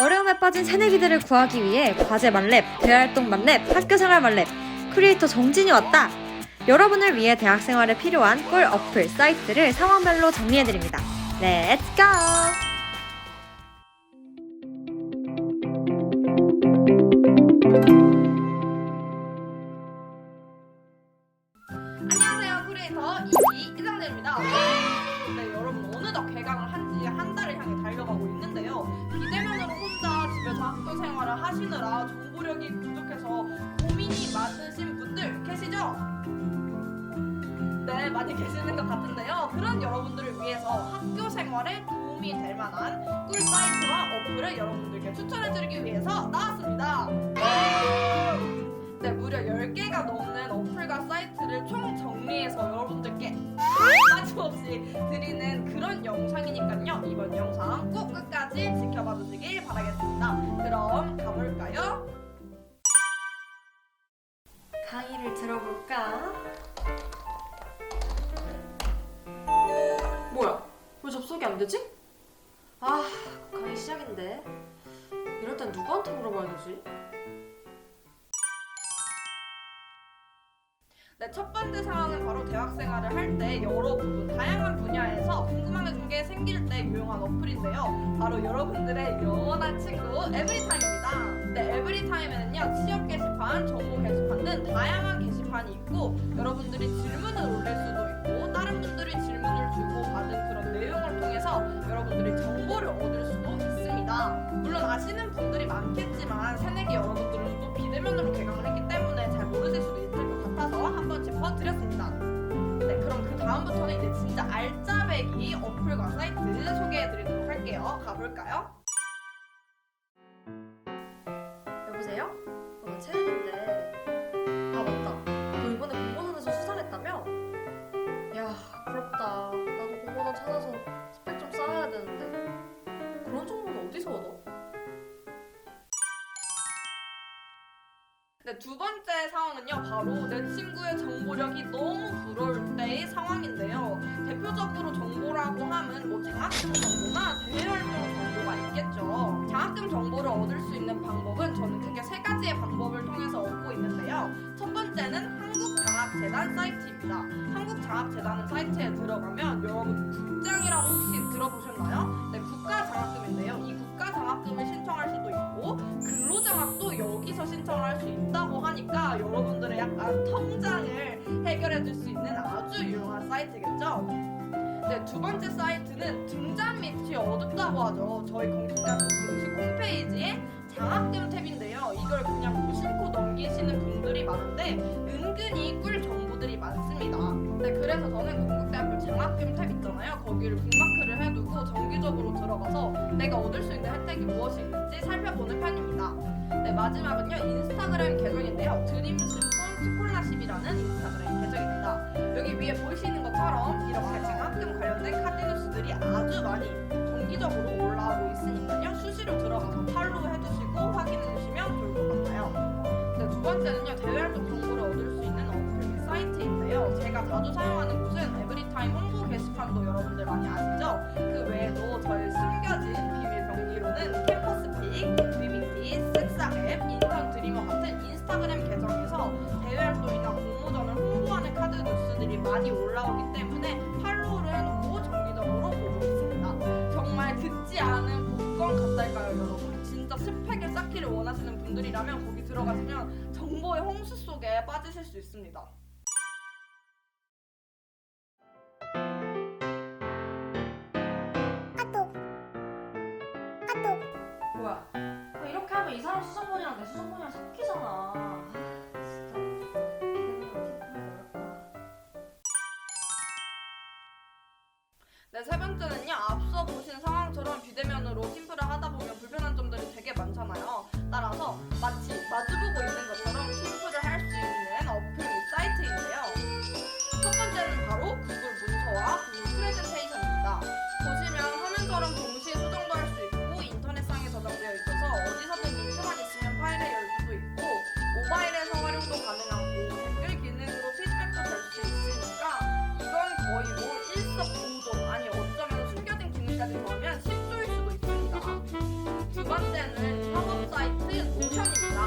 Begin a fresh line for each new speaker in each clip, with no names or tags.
어려움에 빠진 새내기들을 구하기 위해 과제 만렙, 대활동 만렙, 학교생활 만렙, 크리에이터 정진이 왔다! 여러분을 위해 대학생활에 필요한 꿀 어플, 사이트를 상황별로 정리해드립니다. 렛츠 고!
하시느라 정보력이 부족해서 고민이 많으신 분들 계시죠? 네 많이 계시는 것 같은데요 그런 여러분들을 위해서 학교 생활에 도움이 될 만한 꿀 사이트와 어플을 여러분들께 추천해드리기 위해서 나왔습니다 네, 무려 10개가 넘는 어플과 사이트를 총 정리해서 여러분들께 빠짐없이 드리는 그런 영상이니까요. 이번 영상 되지?
아, 강의 시작인데. 이럴 땐 누구한테 물어봐야 되지?
네, 첫 번째 상황은 바로 대학 생활을 할 때 여러 부분, 다양한 분야에서 궁금한 게 생길 때 유용한 어플인데요. 바로 여러분들의 영원한 친구 에브리타임입니다. 네, 에브리타임에는요, 취업 게시판, 정보 게시판 등 다양한 게시판이 있고, 여러분들이 질문을 올릴 수도 있고, 다른 분들이 질문을 주고 받은 그런 내용을 아시는 분들이 많겠지만, 새내기 여러분들은 또 비대면으로 개강을 했기 때문에 잘 모르실 수도 있을 것 같아서 한번 짚어드렸습니다. 네, 그럼 그 다음부터는 이제 진짜 알짜배기 어플과 사이트 소개해드리도록 할게요. 가볼까요? 두 번째 상황은요, 바로 내 친구의 정보력이 너무 부러울 때의 상황인데요. 대표적으로 정보라고 하면 뭐 장학금 정보나 대외활동 정보가 있겠죠. 장학금 정보를 얻을 수 있는 방법은 저는 크게 세 가지의 방법을 통해서 얻고 있는데요. 첫 번째는 한국장학재단 사이트입니다. 한국장학재단은 사이트에 들어가면 여러 네, 두 번째 사이트는 등잔 밑이 어둡다고 하죠. 저희 공식대학교 공식 홈페이지에 장학금 탭인데요. 이걸 그냥 무심코 넘기시는 분들이 많은데 은근히 꿀 정보들이 많습니다. 네, 그래서 저는 공국대학교 장학금 탭 있잖아요. 거기를 북마크를 해두고 정기적으로 들어가서 내가 얻을 수 있는 혜택이 무엇이 있는지 살펴보는 편입니다. 네, 마지막은요 인스타그램 계정인데요. 드림스폰 스콜라십이라는 인스타그램 계정입니다. 여기 위에 보이시는 것처럼 이렇게 장학금 관련된 카드 뉴스들이 아주 많이 정기적으로 올라오고 있으니까요. 수시로 들어가서 팔로우 해두시고 확인해 주시면 좋을 것 같아요. 네, 두 번째는요 대외활동 정보를 얻을 수 있는 어플 및 사이트인데요. 제가 자주 사용 많이 올라오기 때문에 팔로우를 해놓고 정기적으로 보고 있습니다. 정말 듣지 않은 복권 같달까요, 여러분? 진짜 스펙을 쌓기를 원하시는 분들이라면 거기 들어가시면 정보의 홍수 속에 빠지실 수 있습니다.
뭐야? 아, 이렇게 하면 이 사람 수정본이랑 내 수정본이랑 섞이잖아.
비대면으로 팀플을 하다 보면 불편한 점들이 되게 많잖아요. 따라서 마치 마주보고 있는 것처럼 팀플을 할 수 있는 어플 및 사이트인데요. 첫 번째는 바로 구글 문서와 구글 프레젠테이션입니다. 보시면 화면처럼 동시에 수정도 할 수 있고 인터넷상에 저장되어 있어서 어디서든 링크만 있으면 파일을 열 수도 있고 모바일에서 활용도 가능하고 댓글 기능으로 피드백도 될 수 있으니까 이건 거의 뭐 일석삼조 아니 어쩌면 숨겨진 기능까지 더하면 두 번째 번째는 협업 사이트 노션입니다.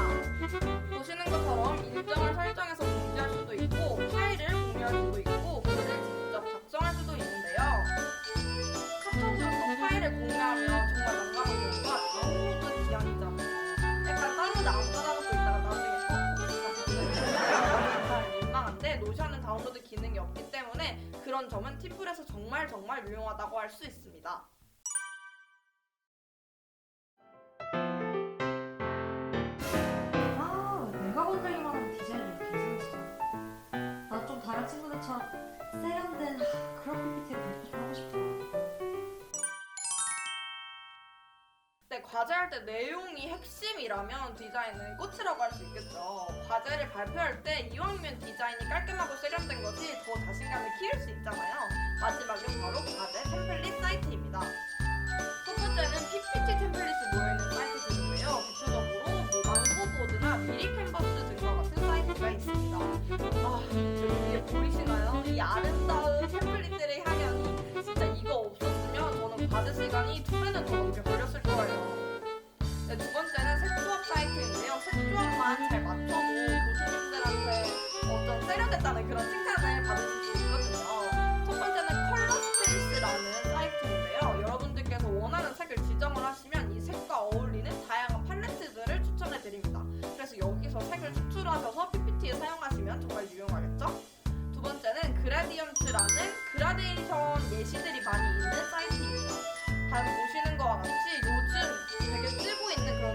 보시는 것처럼 일정을 설정해서 공지할 수도 있고 파일을 공유할 수도 있고 글을 직접 작성할 수도 있는데요. 카톡으로 또 파일을 공유하면 정말 난감한 경우가 다운로드 기한이잖아요. 약간 다운로드 안 받아놓고 있다가 나중에 꼭 민망한데 노션은 다운로드 기능이 없기 때문에 그런 점은 티플에서 정말 정말 유용하다고 할 수 있습니다. 네, 과제할 때 내용이 핵심이라면 디자인은 꽃이라고 할 수 있겠죠. 과제를 발표할 때 이왕이면 디자인이 깔끔하고 세련된 것이 더 자신감을 키울 수 있잖아요. 마지막은 바로 과제 템플릿 사이트입니다. 첫 번째는 PPT 템플릿이 세련됐다는 그런 칭찬을 받으실 수 있거든요. 첫 번째는 컬러 스페이스라는 사이트인데요. 여러분들께서 원하는 색을 지정을 하시면 이 색과 어울리는 다양한 팔레트들을 추천해 드립니다. 그래서 여기서 색을 추출하셔서 PPT에 사용하시면 정말 유용하겠죠? 두 번째는 그라디언트라는 그라데이션 예시들이 많이 있는 사이트입니다. 다음 보시는 거와 같이 요즘 되게 쓰고 있는 그런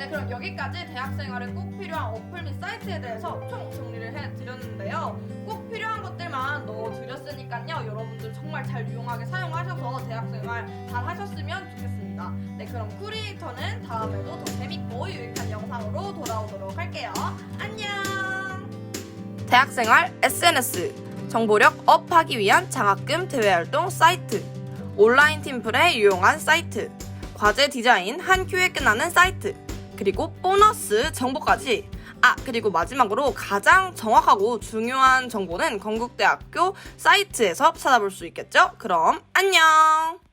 네, 그럼 여기까지 대학생활에 꼭 필요한 어플 및 사이트에 대해서 총 정리를 해드렸는데요. 꼭 필요한 것들만 넣어드렸으니까요. 여러분들 정말 잘 유용하게 사용하셔서 대학생활 잘 하셨으면 좋겠습니다. 네, 그럼 쿠리에이터는 다음에도 더 재밌고 유익한 영상으로 돌아오도록 할게요. 안녕! 대학생활 SNS 정보력 업하기 위한 장학금 대외활동 사이트 온라인 팀플에 유용한 사이트 과제 디자인 한 큐에 끝나는 사이트 그리고 보너스 정보까지 아 그리고 마지막으로 가장 정확하고 중요한 정보는 건국대학교 사이트에서 찾아볼 수 있겠죠? 그럼 안녕!